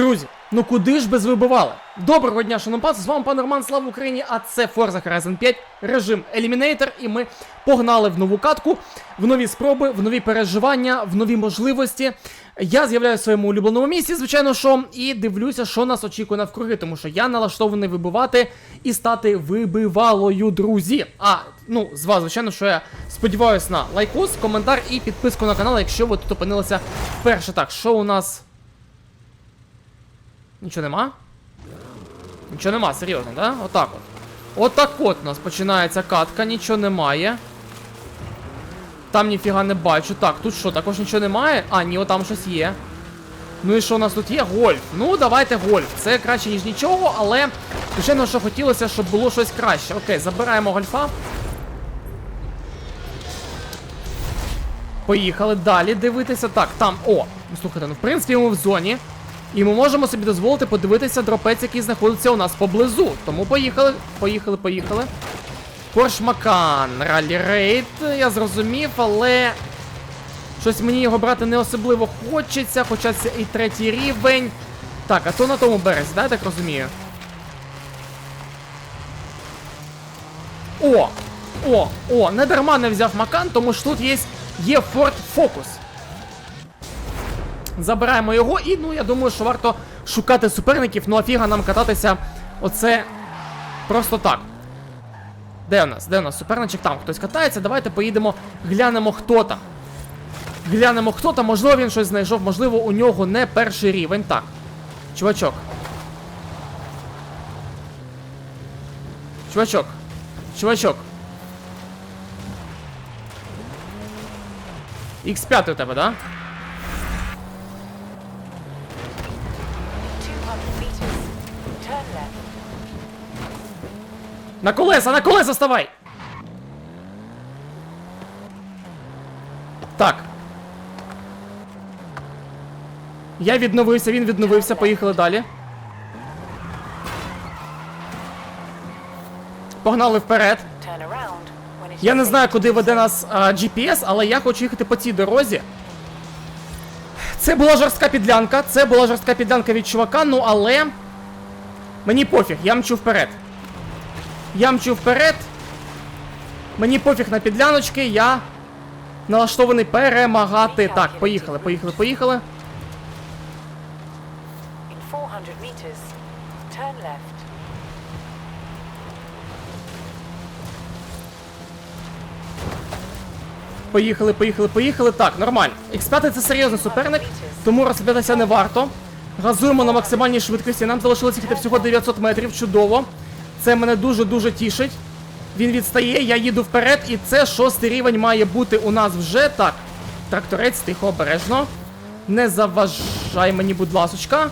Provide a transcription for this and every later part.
Друзі, ну куди ж без вибивали? Доброго дня, шановні паці, з вами пан Роман, слава Україні, а це Forza Horizon 5, режим Eliminator, і ми погнали в нову катку, в нові спроби, в нові переживання, в нові можливості. Я з'являюся в своєму улюбленому місці, звичайно, що, і дивлюся, що нас очікує навкруги, тому що я налаштований вибивати і стати вибивалою, друзі. А, ну, з вас, звичайно, що я сподіваюся на лайкос, коментар і підписку на канал, якщо ви тут опинилися вперше. Так, що у нас. Нічого нема? Нічого нема, серйозно, да? Отак от. Отак от у нас починається катка, нічого немає. Там ніфіга не бачу. Так, тут що, також нічого немає? А, ні, отам щось є. Ну і що у нас тут є? Гольф. Ну, давайте гольф. Це краще, ніж нічого, але, звичайно, що хотілося, щоб було щось краще. Окей, забираємо гольфа. Поїхали далі дивитися. Так, там. О, ну слухайте, ну в принципі ми в зоні. І ми можемо собі дозволити подивитися дропець, який знаходиться у нас поблизу. Тому поїхали, поїхали, поїхали. Порш Макан, Ралі Рейд, я зрозумів, але. Щось мені його брати не особливо хочеться, хоча це і третій рівень. Так, а то на тому березі, да, я так розумію? О! О! О! Не дарма не взяв Макан, тому що тут є, є Ford Focus. Забираємо його і, ну, я думаю, що варто шукати суперників, ну а фіга нам кататися оце просто так. Де у нас? Де у нас суперничок? Там хтось катається. Давайте поїдемо, глянемо, хто там. Глянемо, хто там, можливо, він щось знайшов, можливо, у нього не перший рівень. Так. Чувачок. Чувачок. Чувачок. X5 у тебе, да? На колеса, на колеса вставай! Так. Я відновився, він відновився, поїхали далі. Погнали вперед. Я не знаю, куди веде нас а, GPS, але я хочу їхати по цій дорозі. Це була жорстка підлянка, це була жорстка підлянка від чувака, ну але. Мені пофіг, я мчу вперед. Я мчу вперед. Мені пофіг на підляночки, я налаштований перемагати. Так, поїхали, поїхали, поїхали. In 400 meters. Turn left. Поїхали, поїхали, поїхали. Так, нормально. X5 це серйозний суперник, тому розглядатися не варто. Газуємо на максимальній швидкості. Нам залишилось їхати всього 900 метрів. Чудово. Це мене дуже-дуже тішить. Він відстає, я їду вперед, і це шостий рівень має бути у нас вже. Так. Тракторець, тихо, обережно. Не заважай мені, будь ласочка.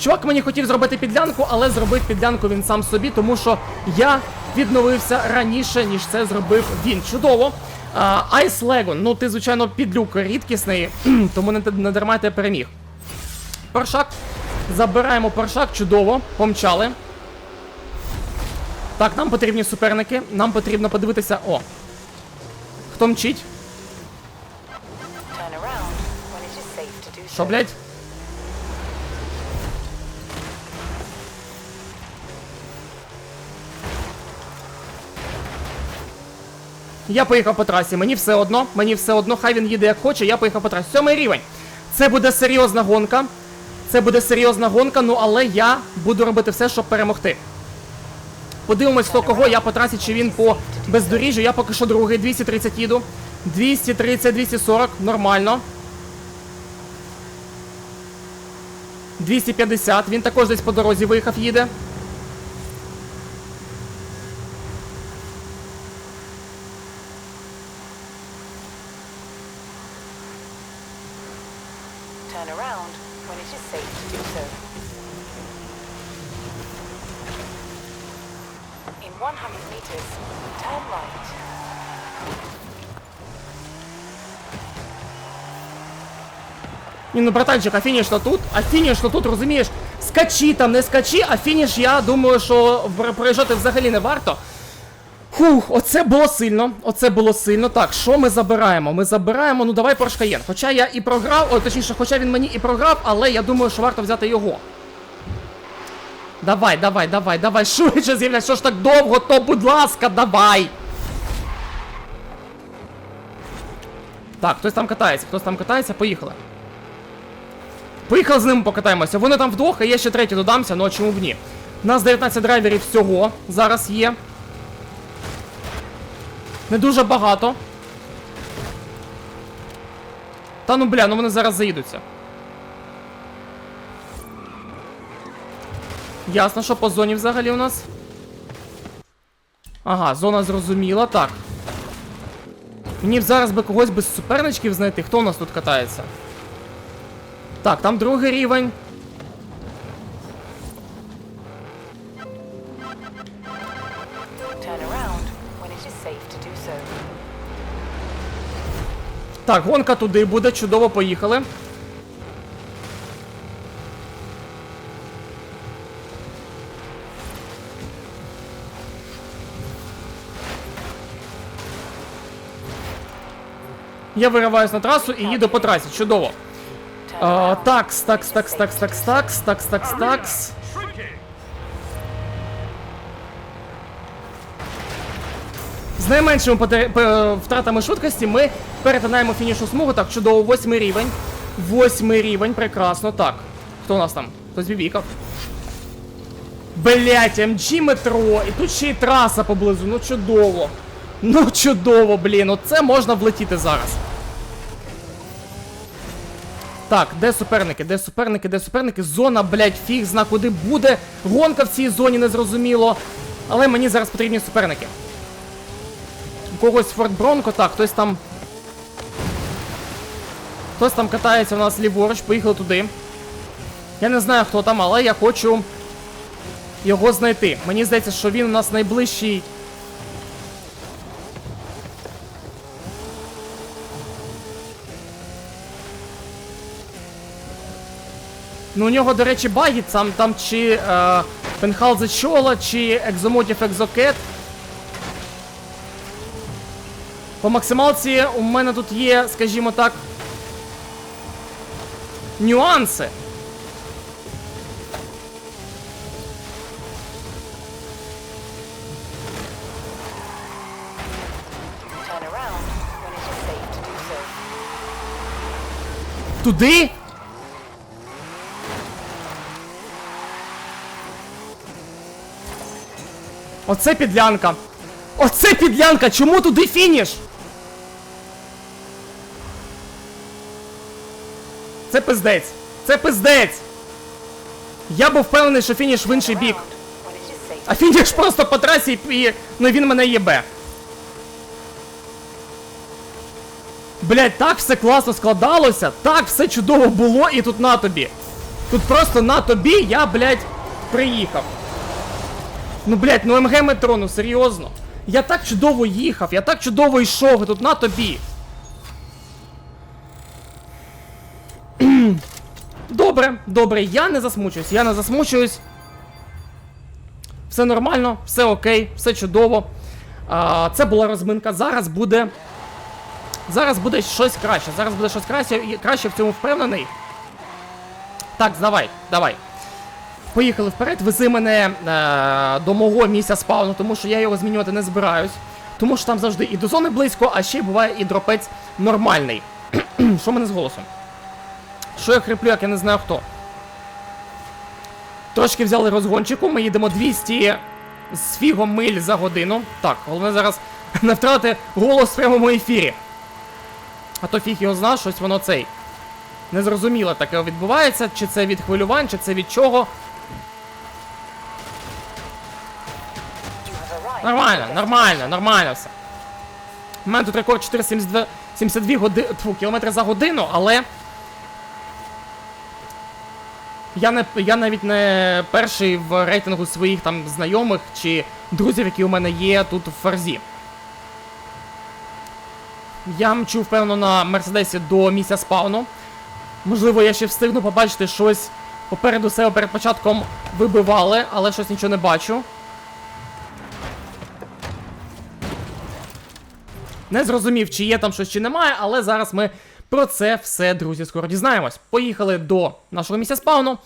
Чувак мені хотів зробити підлянку, але зробив підлянку він сам собі, тому що я відновився раніше, ніж це зробив він. Чудово. А, Ice Legon, ну ти, звичайно, підлюк рідкісний, тому не, не дарма ти переміг. Паршак. Забираємо паршак, чудово, помчали. Так, нам потрібні суперники. Нам потрібно подивитися. О. Хто мчить? Що, блядь? Я поїхав по трасі, мені все одно, мені все одно, хай він їде як хоче, я поїхав по трасі. Сьомий рівень. Це буде серйозна гонка. Це буде серйозна гонка, ну але я буду робити все, щоб перемогти. Подивимось, хто кого, я по трасі, чи він по бездоріжжю. Я поки що другий, 230 їду. 230, 240, нормально. 250, він також десь по дорозі виїхав, їде. Ну братанчик, а фініш то тут, а фініш то тут, розумієш? Скачі там, не скачі, а фініш, я думаю, що проїжджати взагалі не варто. Фух, оце було сильно. Оце було сильно. Так, що ми забираємо? Ми забираємо, ну давай Cayenne. Хоча я і програв, о, точніше, хоча він мені і програв, але я думаю, що варто взяти його. Давай, давай, давай, давай, швидше з'являйся, що ж так довго, то будь ласка, давай. Так, хтось там катається, хтось там катається, поїхали. Поїхали з ними покатаємося. Вони там вдвох, а я ще третій додамся, ну а чому б ні? У нас 19 драйверів всього зараз є. Не дуже багато. Та ну бля, ну вони зараз заїдуться. Ясно, що по зоні взагалі у нас. Ага, зона зрозуміла, так. Мені зараз би когось без суперничків знайти. Хто у нас тут катається? Так, там другий рівень. Так, гонка туди буде, чудово, поїхали. Я вириваюсь на трасу і їду по трасі, чудово. Такс, такс, такс, такс, такс, такс, такс, такс, такс. З найменшими втратами швидкості ми перетинаємо фінішну смугу. Так, чудово, восьмий рівень. Восьмий рівень, прекрасно. Так. Хто у нас там? Хтось бібікав. Блять, МГ метро. І тут ще й траса поблизу. Ну чудово. Ну чудово, блін. Оце можна влетіти зараз. Так, де суперники? Де суперники? Де суперники? Зона, блядь, фіг зна куди буде. Гонка в цій зоні незрозуміло. Але мені зараз потрібні суперники. У когось Форт Бронко, так, хтось там. Хтось там катається у нас ліворуч, поїхали туди. Я не знаю, хто там, але я хочу його знайти. Мені здається, що він у нас найближчий. Ну, у нього, до речі, баги, там, там чи е, Пенхалзе Чола, чи Екзомотів Екзокет. По максималці у мене тут є, скажімо так. Нюанси. Turn around when it is safe to do so. Туди? Оце підлянка. Оце підлянка! Чому туди фініш? Це пиздець. Це пиздець. Я був впевнений, що фініш в інший бік. А фініш просто по трасі і ну він мене їбе. Блять, так все класно складалося, так все чудово було, і тут на тобі. Тут просто на тобі я, блять, приїхав. Ну, блять, ну МГ метро, ну серйозно. Я так чудово їхав, я так чудово йшов, тут на тобі. Добре, добре, я не засмучуюсь, я не засмучуюсь. Все нормально, все окей, все чудово. А, це була розминка. Зараз буде. Зараз буде щось краще. Зараз буде щось краще краще в цьому впевнений. Так, давай, давай. Поїхали вперед. Вези мене е, до мого місця спауну, тому що я його змінювати не збираюсь. Тому що там завжди і до зони близько, а ще буває і дропець нормальний. що мене з голосом? Що я хриплю, як я не знаю хто. Трошки взяли розгончику, ми їдемо 200 з фігом миль за годину. Так, головне зараз не втрати голос в прямому ефірі. А то фіг його зна, щось воно цей. Незрозуміло таке відбувається, чи це від хвилювань, чи це від чого. Нормально, нормально, нормально все. У мене тут рекорд 472 72 годи... Кілометри за годину, але. Я, не, я навіть не перший в рейтингу своїх там знайомих чи друзів, які у мене є тут в фарзі. Я мчу, впевнено, на Мерседесі до місця спауну. Можливо, я ще встигну побачити щось попереду себе перед початком вибивали, але щось нічого не бачу. Не зрозумів, чи є там щось, чи немає, але зараз ми про це все, друзі, скоро дізнаємось. Поїхали до нашого місця спауну.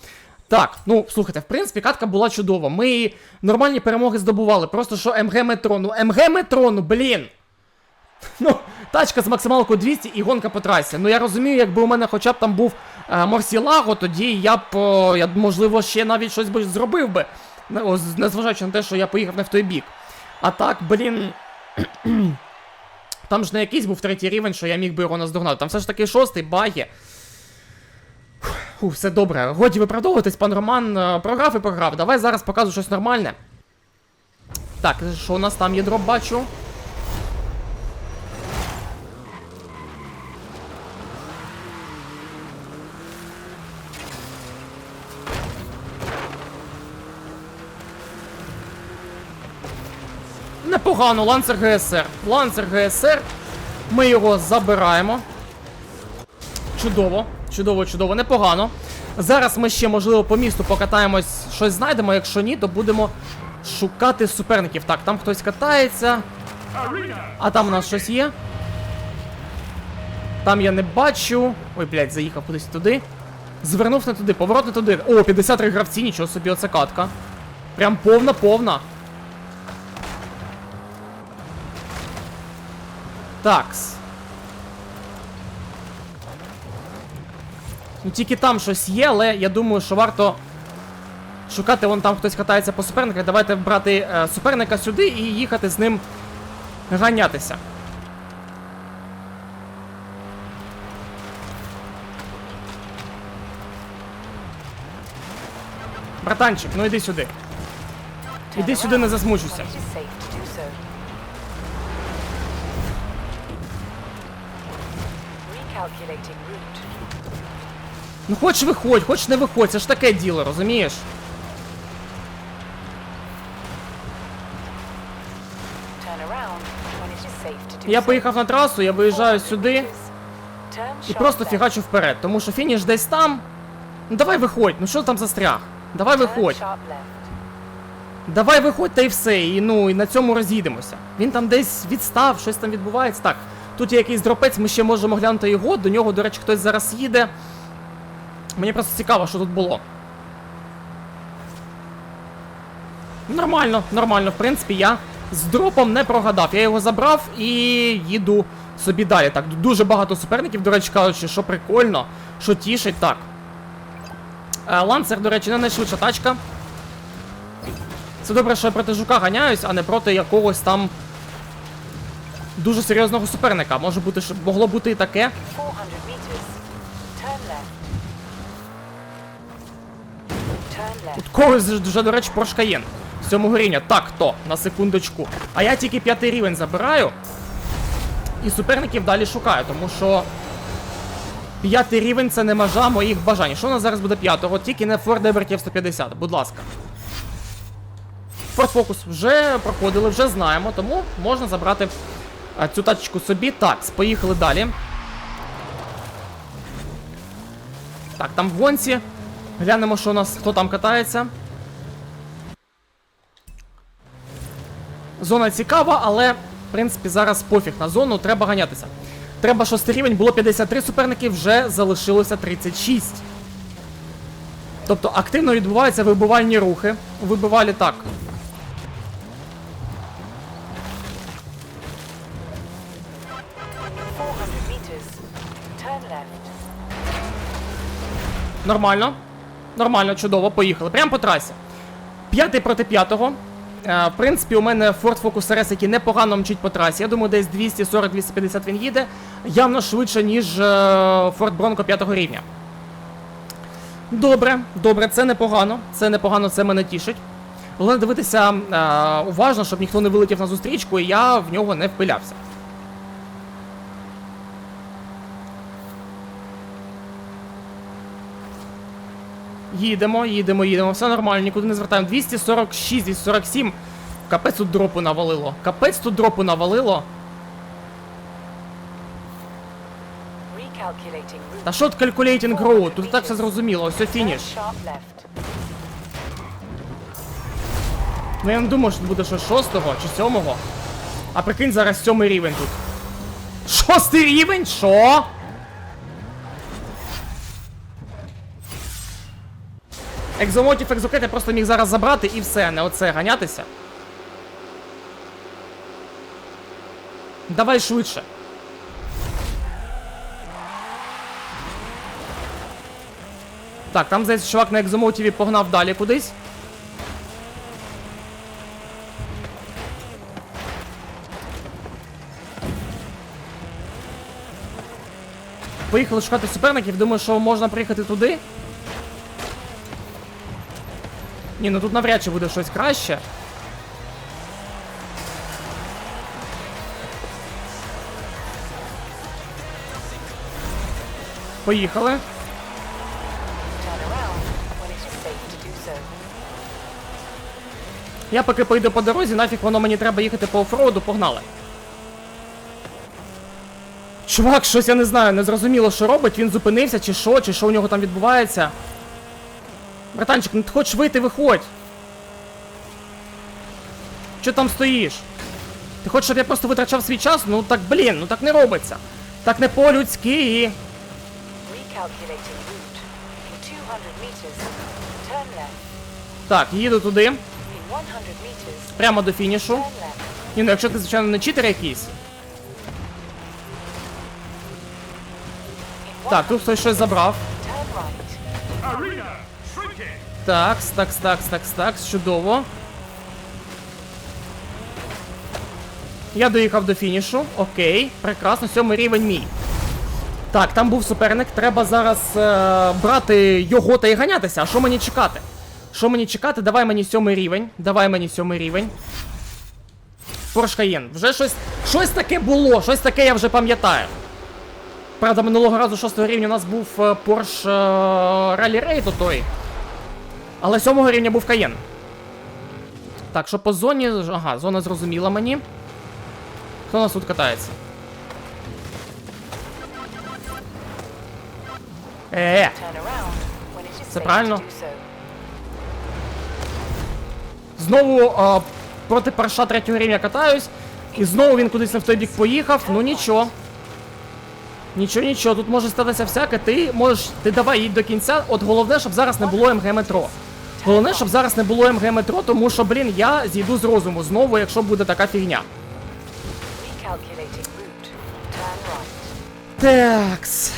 Так, ну слухайте, в принципі, катка була чудова. Ми нормальні перемоги здобували. Просто що МГ метро. Ну МГ метро, ну блін. Ну, тачка з максималкою 200 і гонка по трасі. Ну я розумію, якби у мене хоча б там був е, Морсілаго, тоді я б, о, я можливо, ще навіть щось би зробив би. Незважаючи на те, що я поїхав не в той бік. А так, блін. Там ж не якийсь був третій рівень, що я міг би його наздогнати. Там все ж таки шостий, баги. Фу, все добре. Годі виправдовуватись, пан Роман е, програв і програв. Давай зараз покажу щось нормальне. Так, що у нас там є бачу. Непогано, ланцер ГСР. Ланцер ГСР. Ми його забираємо. Чудово, чудово, чудово, непогано. Зараз ми ще, можливо, по місту покатаємось, щось знайдемо. Якщо ні, то будемо шукати суперників. Так, там хтось катається. А там у нас щось є. Там я не бачу. Ой, блядь, заїхав кудись туди. Звернув не туди, поворот не туди. О, 53 гравці, нічого собі, оце катка. Прям повна, Такс. Ну тільки там щось є, але я думаю, що варто шукати, вон там хтось катається по суперниках. Давайте брати е, суперника сюди і їхати з ним ганятися. Братанчик, ну іди сюди. Іди сюди, не засмучуйся. Ну хоч виходь, хоч не виходь, це ж таке діло, розумієш? Я поїхав на трасу, я виїжджаю сюди і просто фігачу вперед, тому що фініш десь там. Ну давай виходь, ну що там застряг? Давай виходь. Давай виходь та й все, і ну і на цьому роз'їдемося. Він там десь відстав, щось там відбувається. Так, тут є якийсь дропець, ми ще можемо глянути його. До нього, до речі, хтось зараз їде. Мені просто цікаво, що тут було. Нормально, нормально, в принципі, я з дропом не прогадав. Я його забрав і їду собі далі. Так, дуже багато суперників, до речі, кажучи, що прикольно, що тішить. Так. Е, Ланцер, до речі, не найшвидша тачка. Це добре, що я проти жука ганяюсь, а не проти якогось там дуже серйозного суперника. Може бути, могло бути і таке. 400 meters. Turn left. Turn left. Тут когось вже, до речі, Cayenne. В цьому. Так, то, на секундочку. А я тільки п'ятий рівень забираю. І суперників далі шукаю, тому що. П'ятий рівень це не межа моїх бажань. Що у нас зараз буде п'ятого? Тільки не Ford Everett 150, будь ласка. Ford Focus вже проходили, вже знаємо, тому можна забрати а, цю тачку собі. Так, поїхали далі. Так, там в гонці. Глянемо, що у нас, хто там катається. Зона цікава, але, в принципі, зараз пофіг на зону, треба ганятися. Треба шостий рівень, було 53 суперники, вже залишилося 36. Тобто активно відбуваються вибивальні рухи. Вибивалі так. Нормально. Нормально, чудово, поїхали. Прямо по трасі. П'ятий проти п'ятого. Е, в принципі, у мене Ford Focus RS, який непогано мчить по трасі. Я думаю, десь 240-250 він їде. Явно швидше, ніж е, Ford Bronco 5 рівня. Добре, добре, це непогано. Це непогано, це мене тішить. Головне дивитися е, уважно, щоб ніхто не вилетів на зустрічку, і я в нього не впилявся. Їдемо, їдемо, їдемо, все нормально, нікуди не звертаємо. 246, 247. Капець тут дропу навалило. Капець тут дропу навалило. Та що тут calculating road? Тут так все зрозуміло, це фініш. Ну я не думаю, що буде що шостого чи сьомого. А прикинь, зараз сьомий рівень тут. Шостий рівень? Що? Екзомотів екзокет я просто міг зараз забрати і все, не оце ганятися. Давай швидше. Так, там здається, чувак на екзомотіві погнав далі кудись. Поїхали шукати суперників, думаю, що можна приїхати туди. Ні, ну тут навряд чи буде щось краще. Поїхали. Я поки поїду по дорозі, нафіг воно мені треба їхати по офроуду, погнали. Чувак, щось я не знаю, не зрозуміло, що робить, він зупинився, чи що, чи що у нього там відбувається. Братанчик, ну ти хочеш вийти, виходь. Що там стоїш? Ти хочеш, щоб я просто витрачав свій час? Ну так блін, ну так не робиться. Так не по-людськи. Recalculating route. In 200 meters, turn left. Так, їду туди, In 100 meters, прямо до фінішу. Ні, ну якщо ти, звичайно, не читер якийсь. Так, тут хтось щось забрав. Arena. Такс, такс, такс, такс, такс, чудово. Я доїхав до фінішу. Окей, прекрасно, сьомий рівень мій. Так, там був суперник, треба зараз е, брати його та й ганятися. А що мені чекати? Що мені чекати? Давай мені сьомий рівень. Давай мені сьомий рівень. Cayenne. Вже щось. Щось таке було, щось таке я вже пам'ятаю. Правда, минулого разу шостого рівня у нас був е, Porsche е, Rally Raid той. Але сьомого рівня був Каєн. Так, що по зоні. Ага, зона зрозуміла мені. Хто нас тут катається? Е, is Це правильно? знову а, проти парша третього рівня катаюсь. І знову він кудись не в той бік поїхав. Ну нічого. Нічого, нічого, тут може статися всяке. Ти можеш. Ти давай їдь до кінця. От головне, щоб зараз не було МГ метро. Головне, щоб зараз не було МГ метро, тому що, блін, я зійду з розуму знову, якщо буде така фігня. Такс.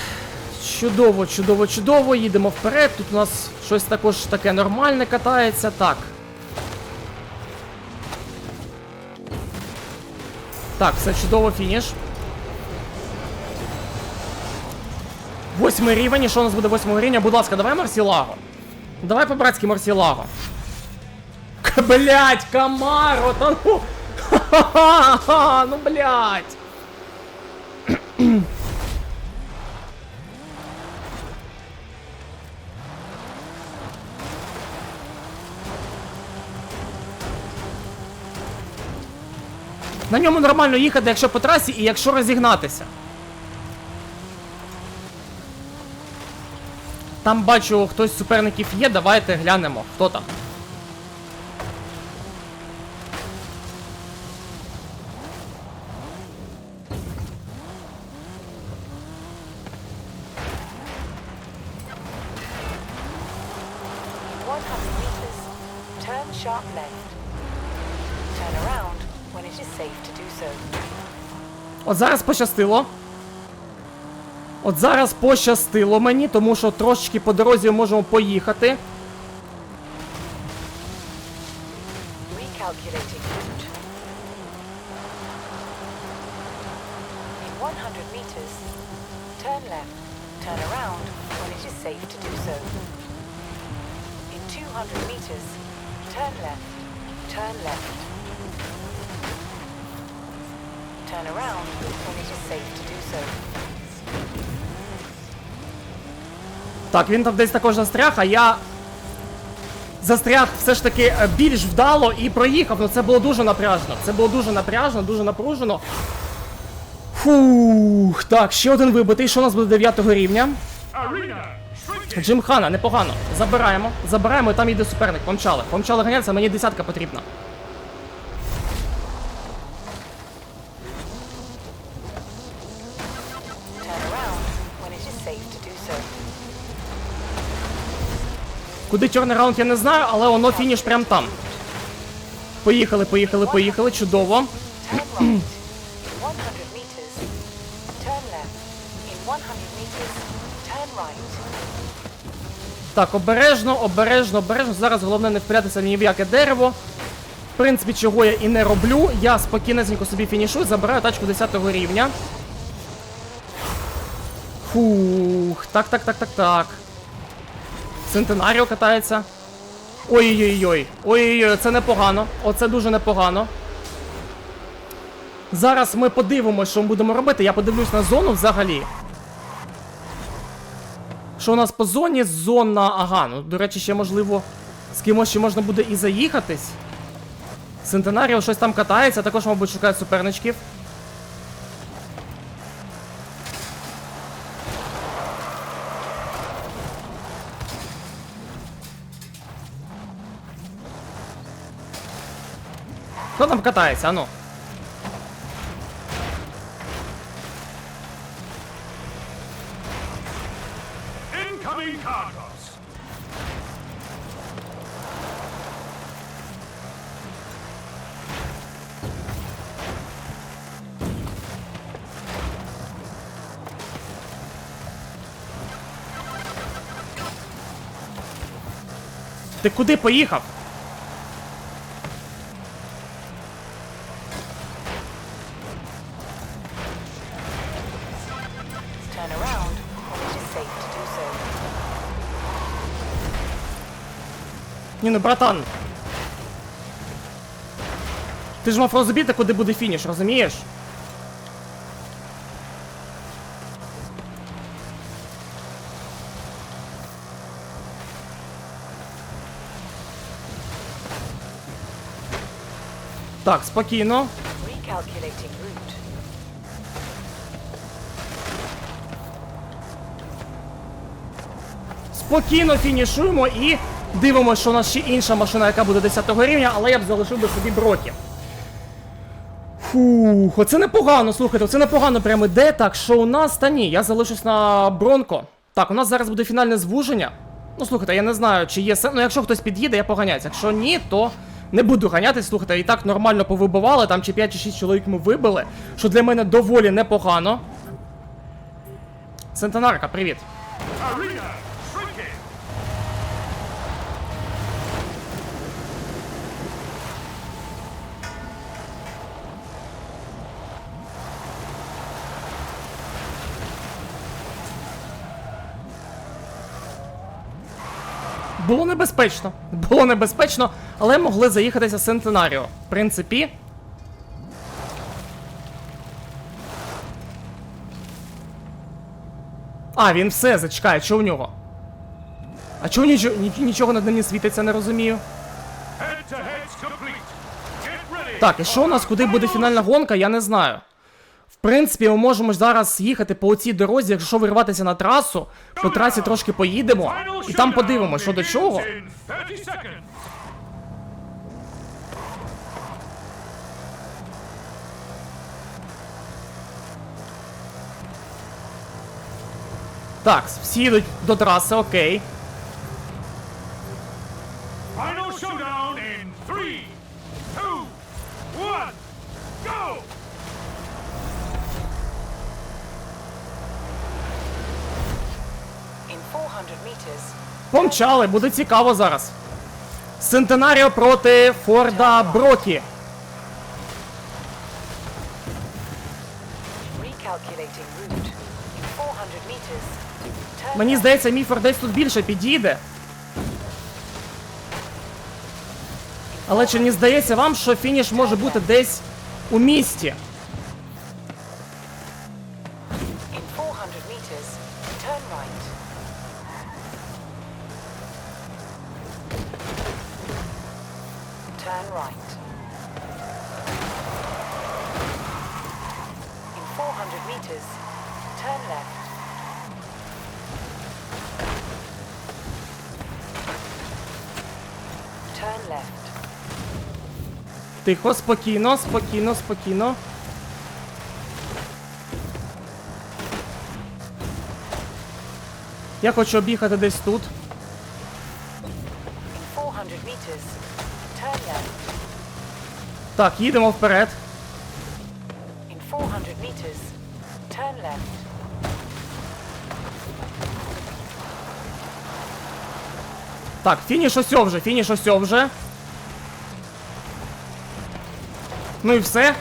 Чудово, чудово, чудово. Їдемо вперед. Тут у нас щось також таке нормальне катається. Так. Так, все чудово, фініш. Восьмий рівень. І що у нас буде восьмого рівня? Будь ласка, давай Марсілаго. Давай по-братськи Марсілаго. Блять, Камаро, та ну. Ха-ха-ха, ну блять. На ньому нормально їхати, якщо по трасі і якщо розігнатися. Там бачу, хтось з суперників є, давайте глянемо, хто там. In 100 meters, turn sharp left. Turn around when it is safe to do so. От зараз пощастило. От зараз пощастило мені, тому що трошечки по дорозі можемо поїхати. Recalculating route. In 100 meters, turn left. Turn around when it is safe to do so. In 200 meters, turn left. Turn left. Turn around when it is safe to do so. Так, він там десь також застряг, а я застряг все ж таки е, більш вдало і проїхав. Ну це було дуже напряжно. Це було дуже напряжно, дуже напружено. Фух, так, ще один вибитий. Що у нас буде 9 рівня? Shrinking. Джимхана, непогано. Забираємо. Забираємо, і там йде суперник. Помчали. Помчали ганятися, мені десятка потрібна. Куди turnaround я не знаю, але воно фініш прям там. Поїхали, поїхали, поїхали, чудово. Turn right. In 100 meters, turn left. In 100 meters, turn right. Так, обережно, обережно, обережно. Зараз головне не впрятися ні в яке дерево. В принципі, чого я і не роблю. Я спокійнесенько собі фінішую, забираю тачку 10 рівня. Фух, так, так, так, так, так. Центенаріо катається. Ой-ой-ой. Ой-ой-ой, це непогано. Оце дуже непогано. Зараз ми подивимося, що ми будемо робити. Я подивлюсь на зону взагалі. Що у нас по зоні? Зона. Ага, ну до речі, ще можливо. З кимось ще можна буде і заїхатись. Центенаріо щось там катається, також, мабуть, шукає суперничків. Хто там катається, ану? Ти куди поїхав? Ну братан. Ти ж мав розбити, куди буде фініш, розумієш? Так, спокійно. Спокійно фінішуємо і дивимося, що у нас ще інша машина, яка буде 10 рівня, але я б залишив би собі броки. Фух, оце непогано, слухайте, це непогано прямо іде. Так, що у нас? Та ні, я залишусь на бронко. Так, у нас зараз буде фінальне звуження. Ну, слухайте, я не знаю, чи є сенс. Ну, якщо хтось під'їде, я поганяюсь. Якщо ні, то не буду ганятись. Слухайте, і так нормально повибивали, там чи 5 чи 6 чоловік ми вибили, що для мене доволі непогано. Центенарка, привіт. Було небезпечно. Було небезпечно, але могли заїхатися Сентенаріо. В принципі. А, він все, зачекає, що у нього? А чого нічого, нічого над ним не світиться, не розумію. Так, і що у нас, куди буде фінальна гонка, я не знаю. В принципі, ми можемо зараз їхати по цій дорозі, якщо вирватися на трасу, по трасі трошки поїдемо, і там подивимося, що до чого. in 30 seconds. Так, всі йдуть до траси, окей. Final showdown in three, two, one, go! In 400 meters, Помчали, буде цікаво зараз. Сентенаріо проти Форда Брокі. recalculating route. In 400 meters, turn Мені здається, мій Форд десь тут більше підійде. Але чи не здається вам, що фініш може бути десь у місті? In 400 meters, turn right. Turn right. In 400 meters, turn left. Turn left. Тихо, спокійно, спокійно, спокійно. Я хочу об'їхати десь тут. Так, їдемо вперед. In 400 meters, turn left. Так, фініш ось вже, фініш ось вже. Ну і все.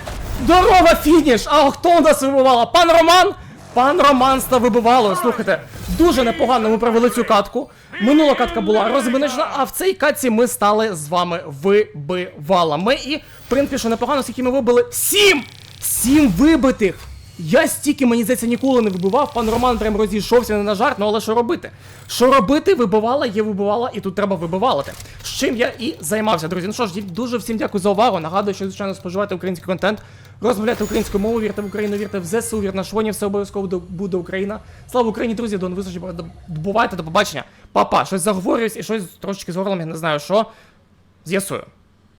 Здорово, фініш! А хто у нас вибувала? Пан Роман? Пан Роман став вибивало. Слухайте, дуже непогано ми провели цю катку. Минула катка була розмінична, а в цій катці ми стали з вами вибивалами. І, в принципі, що непогано, скільки ми вибили. Сім! Сім вибитих! Я стільки, мені здається, ніколи не вибивав. Пан Роман прям розійшовся не на жарт, ну але що робити? Що робити? Вибивала, є вибивала, і тут треба вибивалити. З чим я і займався, друзі. Ну що ж, дуже всім дякую за увагу. Нагадую, що звичайно споживати український контент, розмовляти українською мовою, вірте в Україну, вірте в ЗСУ, вірте на швоні, все обов'язково буде- Україна. Слава Україні, друзі, до нових. Бувайте, до побачення. Папа, щось заговорююсь і щось трошечки з горлом, я не знаю що. З'ясую.